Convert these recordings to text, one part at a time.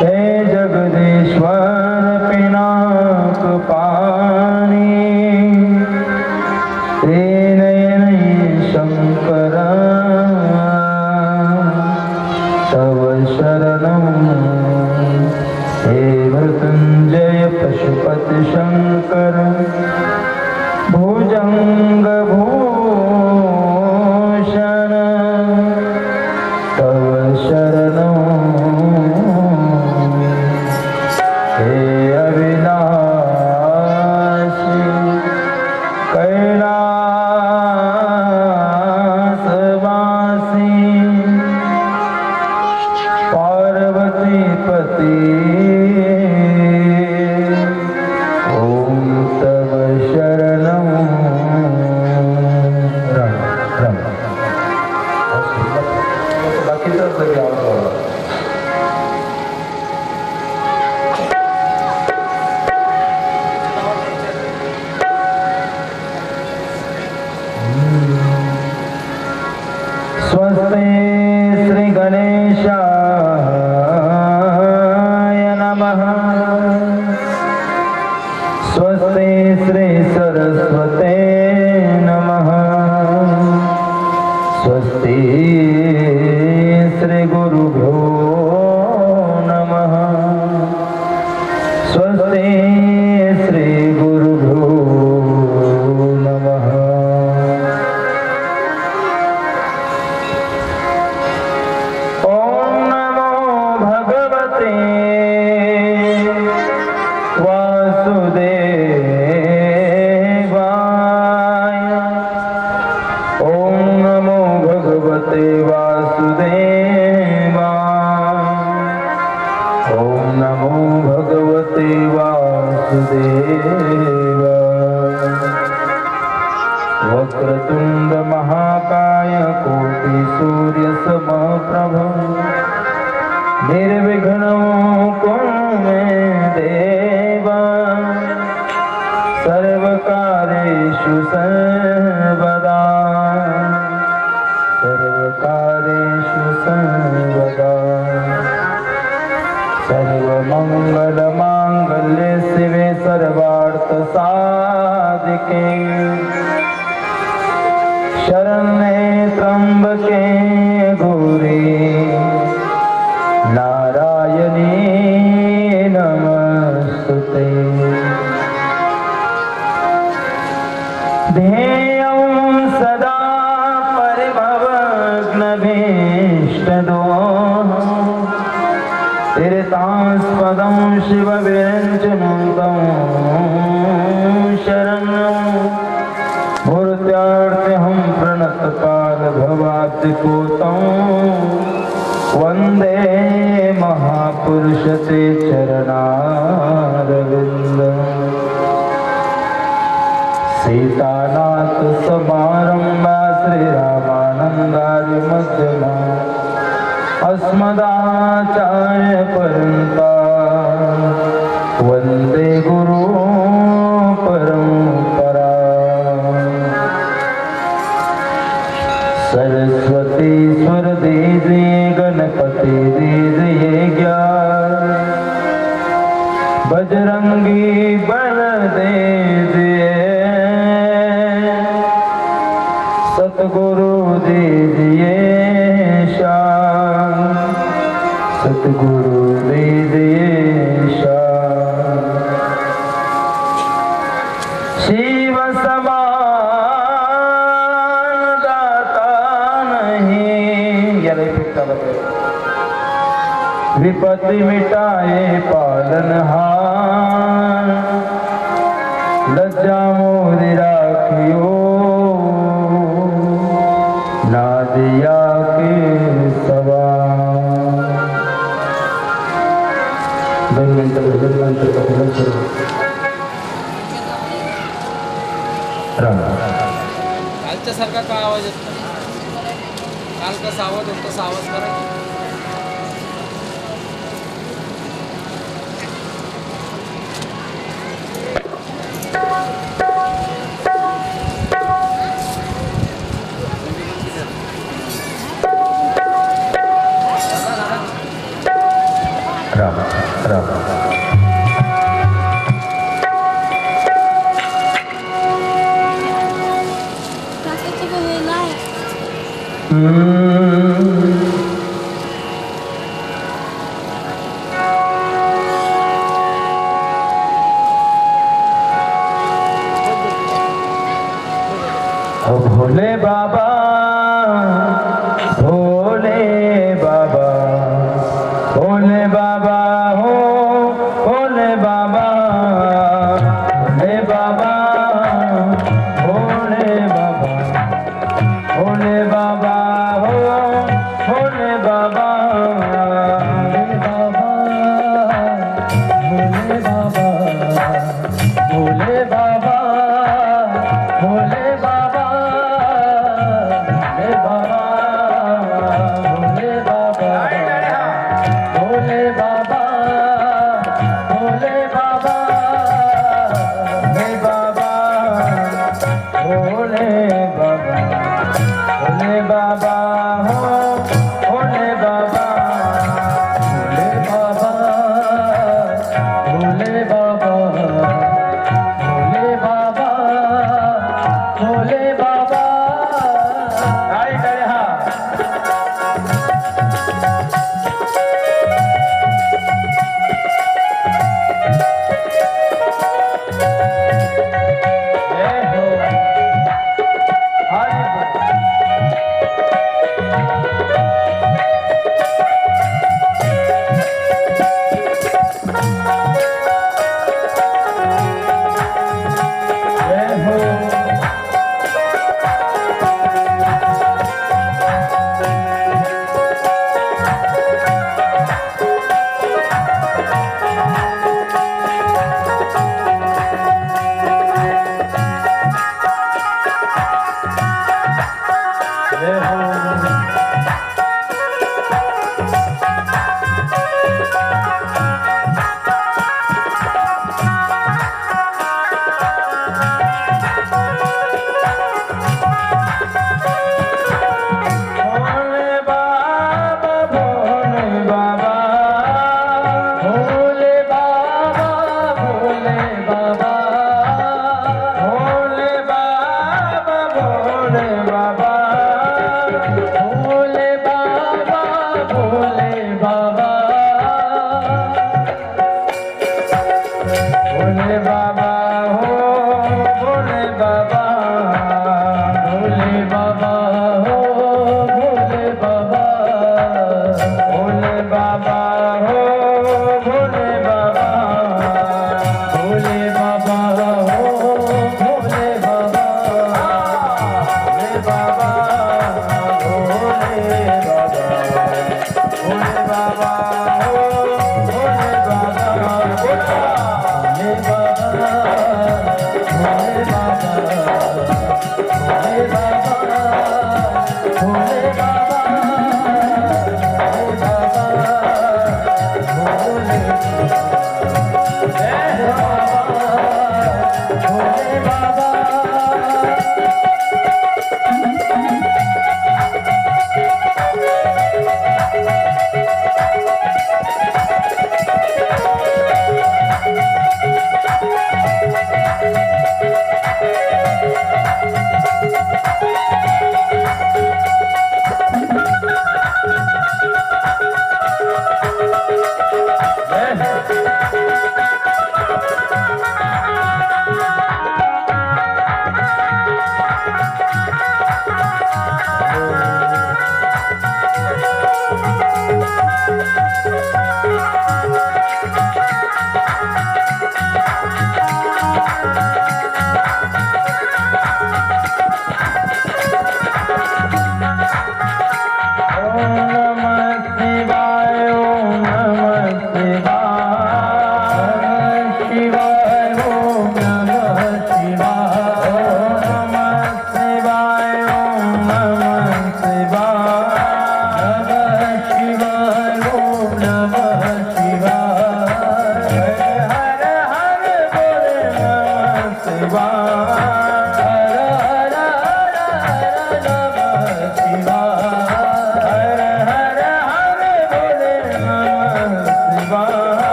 જગદીશ્વર. समप्रभ निर्विघ्नो कुरु देवा? सर्वकारेषु सर्वदा। सर्वकारेषु सर्वदा। सर्वमङ्गलमाङ्गल्ये शिवे सर्वार्थसाधिके। शरण्ये ध्येयं सदा परिभवग्नभीष्टदोः तीर्थास्पदं शिवविरञ्जनं तं शरणं मूर्त्यार्थ्यहं प्रणतपालभवाब्धिपूतं वन्दे महापुरुषते चरणारविन्दम् सीतानाथ समारम्भा श्रीरामानन्दादि मध्यमा अस्मदाचार्य पर्यन्ता वन्दे गुरु परम्परा सरस्वतीश्वर दे दे गणपति दे दे ज्ञान। बजरंगी बल दे सतगुरु शिव समान दाता नहीं याला इफेक्ट आला पाहिजे. विपत्ति मिटाए पालनहार लज्जा दोन मिनिटं भजनानंतर कपिलन सुरू राम. कालच्या सारखा का आवाज येतो काल कसा आवाज होता तसा आवाज करा. Hum.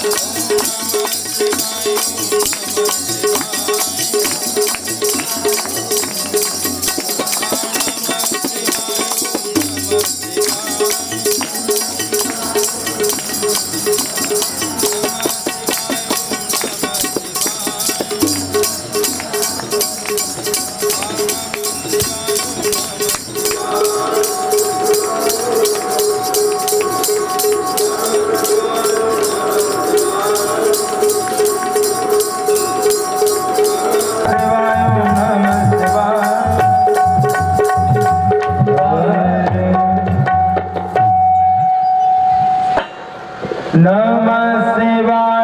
Thank you. નમઃ શિવાય.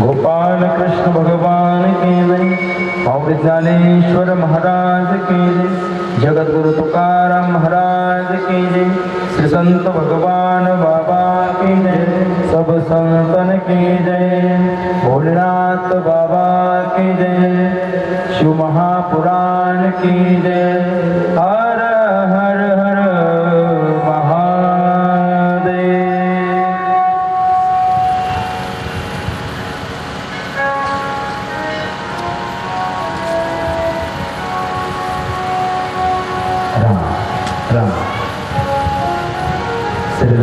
गोपाल कृष्ण भगवान की जय। भाऊ ज्ञानेश्वर महाराज की जय। जगद्गुरु तुकाराम महाराज की जय। श्री संत भगवान बाबा की जय। सब संतन की जय। भोलेनाथ बाबा की जय। शिव महापुराण की जय। हर हर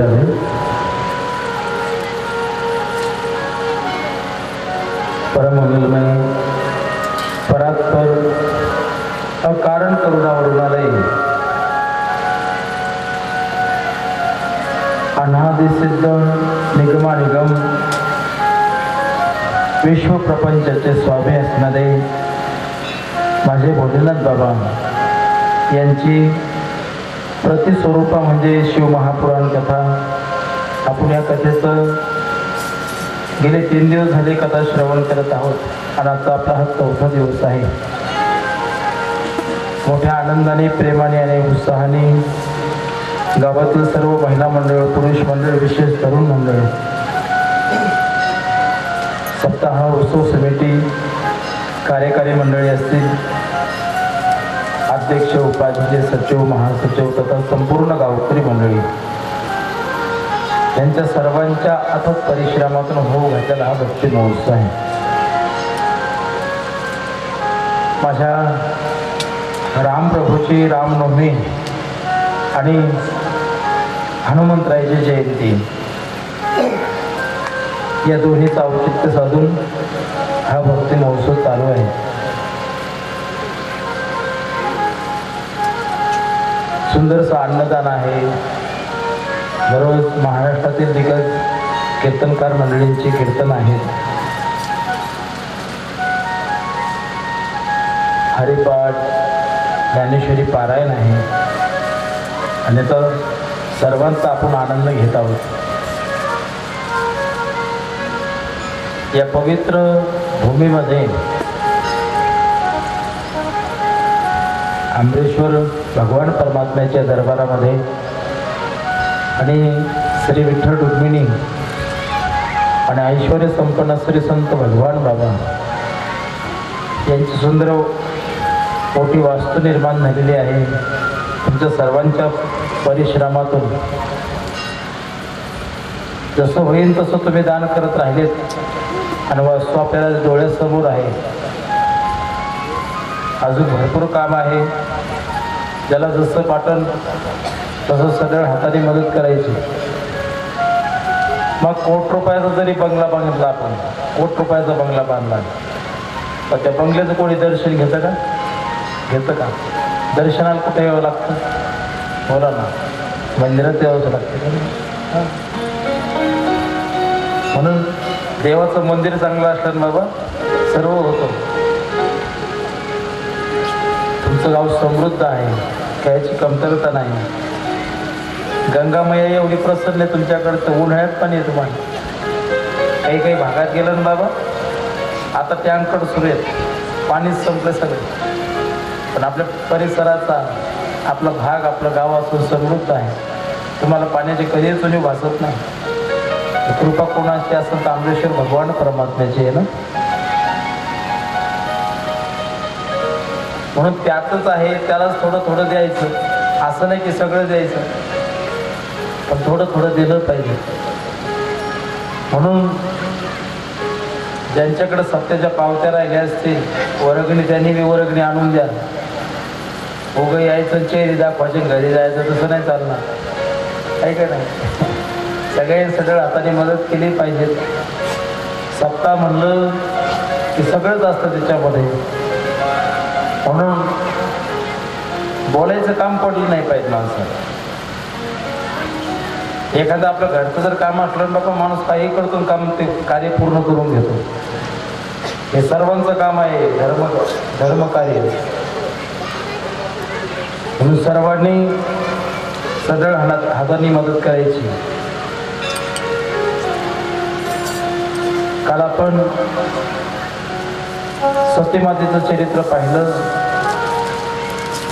आहे परममय परात्पर अकारण करुणावरुणालय अनादि सिद्ध निगमा निगम विश्व प्रपंचाचे स्वामी असणारे माझे भोलेनाथ बाबा यांची प्रतिस्वरूपा म्हणजे शिवमहापुराण कथा. आपण या कथेचं गेले तीन दिवस झाले कथा श्रवण करत आहोत आणि आता आपला हा चौथा दिवस आहे. मोठ्या आनंदाने प्रेमाने आणि उत्साहाने गावातील सर्व महिला मंडळ पुरुष मंडळ विशेष तरुण मंडळ सप्ताह उत्सव समिती कार्यकारी मंडळी असतील अध्यक्ष उपाध्यक्ष सचिव महासचिव तथा संपूर्ण गावकरी मंडळी. यांच्या सर्वांच्या अथक परिश्रमातून होऊ घातलेला हा भक्ती महोत्सव आहे. माझ्या रामप्रभूची रामनवमी आणि हनुमंतरायाची जयंती या दोन्हीचं औचित्य साधून हा भक्ती महोत्सव चालू आहे. सुंदरसं अन्नदान आहे. दररोज महाराष्ट्रातील दिग्गज कीर्तनकार मंडळींची कीर्तन आहेत हरिपाठ ज्ञानेश्वरी पारायण आहे. आणि तर सर्वांचा आपण आनंद घेत आहोत. या पवित्र भूमीमध्ये आंबेश्वर भगवान परमात्म्याच्या दरबारामध्ये आणि श्री विठ्ठल रुक्मिणी आणि ऐश्वर संपन्न श्री संत भगवान बाबा यांची सुंदर मोठी वास्तू निर्माण झालेली आहे. तुमच्या सर्वांच्या परिश्रमातून. जसं होईल तसं तुम्ही दान करत राहिलेत. आणि वास्तू आपल्याला डोळ्यासमोर आहे. अजून भरपूर काम आहे. ज्याला जसं पाठन तसं सगळं हाताने मदत करायची. मग कोट रुपयाचा जरी बंगला बांधला आपण कोट रुपयाचा बंगला बांधला. पण त्या बंगल्याचं कोणी दर्शन घेतं का? घेतं का? दर्शनाला कुठे यावं लागतं? बोला ना. मंदिरात यावंच लागते म्हणून देवाचं मंदिर चांगलं असलं ना बाबा सर्व होतं. आमचं गाव समृद्ध आहे. कायची कमतरता नाही. गंगामया एवढी प्रसन्न आहे तुमच्याकडे तर उन्हाळ्यात पण आहे तुम्हाला काही काही भागात गेलं ना बाबा? आता टँकर सुरू आहेत. पाणीच संपलं सगळं. पण आपल्या परिसराचा आपला भाग आपलं गाव असून समृद्ध आहे. तुम्हाला पाण्याची कधीच तुम्ही भासत नाही. कृपा कोणाची असेल तर आंबेश्वर भगवान परमात्म्याची आहे ना? म्हणून त्यातच आहे त्यालाच थोडं थोडं द्यायचं. असं नाही की सगळं द्यायचं. पण थोडं थोडं दिलं पाहिजे. म्हणून ज्यांच्याकडे सत्याच्या पावत्या राहिल्या असतील वर्गणी त्यांनी बी वर्गणी आणून द्या. उगं यायचं चेहरी दाखवायचे घरी जायचं तसं नाही चालणार. आहे का नाही? सगळे सगळं हाताने मदत केली पाहिजे. सप्ताह म्हणलं की सगळंच असतं त्याच्यामध्ये. म्हणून बोलायचं काम पडलं नाही पाहिजे माणसाला. एखादं आपलं घरचं जर काम असलं बाबा माणूस काही करतो काम ते कार्य पूर्ण करून घेतो. हे सर्वांचं काम आहे धर्म धर्मकार्य म्हणून सर्वांनी सदळ हात हाताने मदत करायची. काल आपण सत्यमातेचं चरित्र पाहिलं.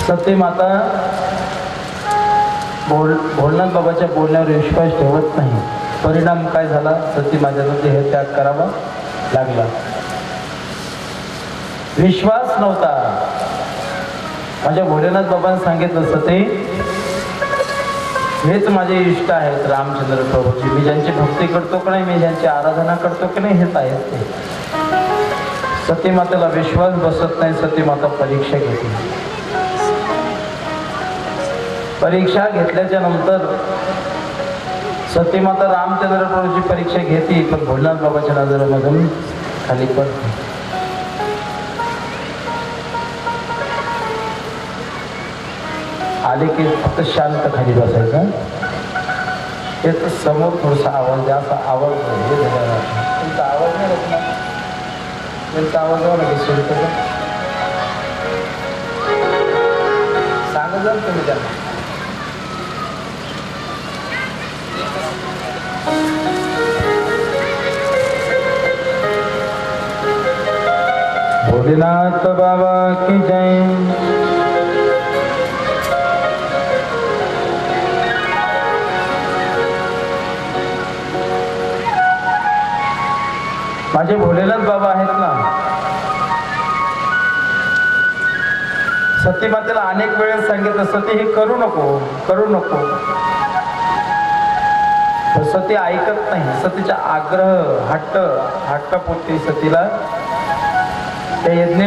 सत्यमाता बोल भोलनाथ बाबाच्या बोलण्यावर विश्वास ठेवत नाही. परिणाम काय झाला? सत्यमातेचा देह त्याग करावा लागला. विश्वास नव्हता. माझ्या भोलेनाथ बाबांनी सांगितलं सते हेच माझे इष्ट आहेत रामचंद्र प्रभूजी. मी ज्यांची भक्ती करतो की नाही? मी ज्यांची आराधना करतो की नाही? हेच आहेत ते. सतीमातेला विश्वास बसत नाही सतीमाता परीक्षा घेते. परीक्षा घेतल्याच्या नंतर सतीमाता रामचंद्र प्रभूची परीक्षा घेते पण भोलेनाथ बाबाच्या नजरेमधून खाली पडते. आले की फक्त शांत खाली बसायचं. त्याचं समोर थोडासा आवाज द्या असा आवाज तुमचा आवाज नाही त्यांचा आवाज द्यावा लागेल सुरतेचा सांगत जाल तुम्ही त्यांना भोलेनाथ बाबा की जय. माझे भोलेनाथ बाबा आहेत ना. सती मातेला अनेक वेळेस सांगितलं सती हे करू नको करू नको. सती ऐकत नाही. सतीचा आग्रह हट्ट हट्टपोटी सतीला त्या यज्ञ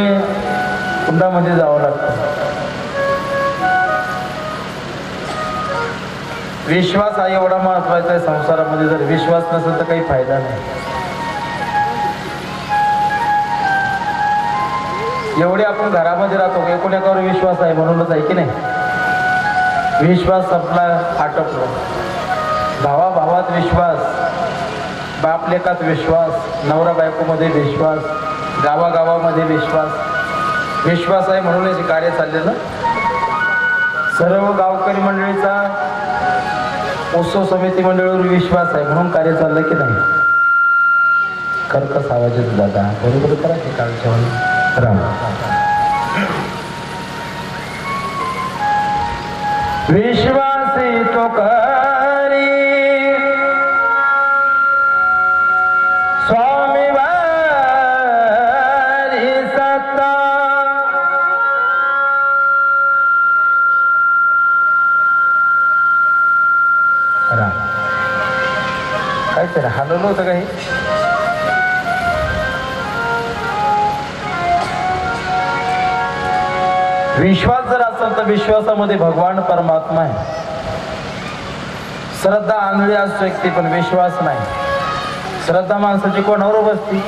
कुंडामध्ये जावं लागतं. विश्वास हा एवढा महत्त्वाचा आहे संसारामध्ये जर विश्वास नसेल तर काही फायदा नाही. एवढे आपण घरामध्ये राहतो एकोण्याकावर विश्वास आहे म्हणूनच आहे की नाही? विश्वास संपला आटोपलो. भावा भावात विश्वास बाप लेखात विश्वास नवरा बायकोमध्ये विश्वास गावागावामध्ये विश्वास. विश्वास आहे म्हणूनच कार्य चाललेलं. सर्व गावकरी मंडळीचा उत्सव समिती मंडळीवर विश्वास आहे म्हणून कार्य चाललं की नाही? कर्कस आवाज दादा. बरोबर करा की कालच्या राम विश्वासी तो करी स्वामी वारी सत्ता। राम। काय तर हलवलं होतं काही? विश्वास जर असेल तर विश्वासामध्ये भगवान परमात्मा आहे. श्रद्धा आंधळी असू शकते पण विश्वास नाही. श्रद्धा माणसाची कोणावर बसती?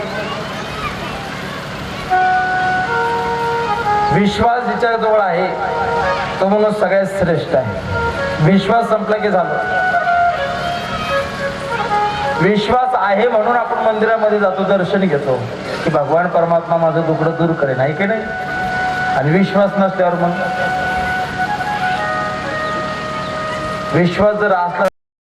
विश्वास जिच्या जवळ आहे तो म्हणून सगळ्यात श्रेष्ठ आहे. विश्वास संपला की झालं. विश्वास आहे म्हणून आपण मंदिरामध्ये जातो दर्शन घेतो की भगवान परमात्मा माझं दुकडं दूर करेन आहे की नाही? आणि विश्वास नसल्यावर मग विश्वास जर असला